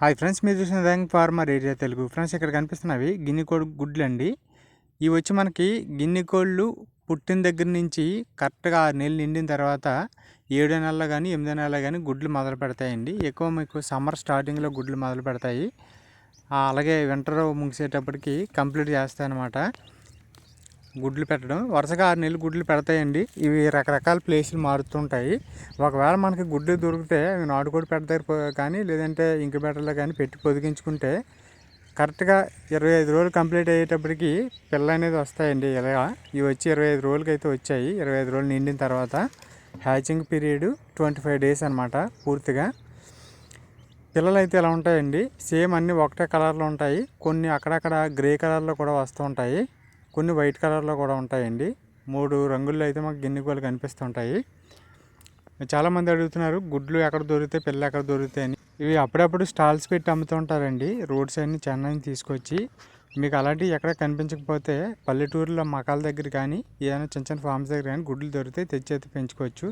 Hi friends మీరు చూసిన rank farmer area Telugu. Friends ఇక్కడ కనిపిస్తున్నవి గిన్నె కోడి గుడ్లు అండి ఇవి వచ్చి మనకి గిన్నె కోళ్ళు పుట్టిన దగ్గర నుంచి కరెక్ట్గా ఆరు నెలలు నిండిన తర్వాత ఏడో నెలలో కానీ ఎనిమిదో నెలల కానీ గుడ్లు మొదలు పెడతాయండి. ఎక్కువ మీకు సమ్మర్ స్టార్టింగ్లో గుడ్లు మొదలు పెడతాయి. అలాగే వింటర్ ముగిసేటప్పటికి కంప్లీట్ చేస్తాయి అన్నమాట గుడ్లు పెట్టడం. వరుసగా ఆరు నెలలు గుడ్లు పెడతాయండి. ఇవి రకరకాల ప్లేసులు మారుతుంటాయి. ఒకవేళ మనకి గుడ్లు దొరికితే అవి నాటుకోడి పెడతారు కానీ లేదంటే ఇంక్యుబేటర్లో కానీ పెట్టి పొదిగించుకుంటే కరెక్ట్గా ఇరవై ఐదు రోజులు కంప్లీట్ అయ్యేటప్పటికి పిల్ల అనేది వస్తాయండి ఇలా ఇవి వచ్చి ఇరవై ఐదు రోజులకి అయితే వచ్చాయి. ఇరవై ఐదు రోజులు నిండిన తర్వాత hatching period twenty five days అనమాట పూర్తిగా. పిల్లలు అయితే ఇలా ఉంటాయండి? సేమ్ అన్నీ ఒకటే కలర్లో ఉంటాయి. కొన్ని అక్కడక్కడ గ్రే కలర్లో కూడా వస్తూ ఉంటాయి. కొన్ని వైట్ కలర్లో కూడా ఉంటాయండి. మూడు రంగుల్లో అయితే మాకు గిన్నె కోళ్ళు కనిపిస్తుంటాయి. చాలామంది అడుగుతున్నారు గుడ్లు ఎక్కడ దొరికితే పిల్లలు ఎక్కడ దొరుకుతాయి అని. ఇవి అప్పుడప్పుడు స్టాల్స్ పెట్టి అమ్ముతూ ఉంటారండి రోడ్ సైడ్ చెన్నైని చెన్నై తీసుకొచ్చి మీకు అలాంటివి ఎక్కడ కనిపించకపోతే పల్లెటూరులో మకాల దగ్గర కానీ ఏదైనా చిన్న చిన్న ఫార్మ్స్ దగ్గర కానీ గుడ్లు దొరికితే తెచ్చి అయితే పెంచుకోవచ్చు.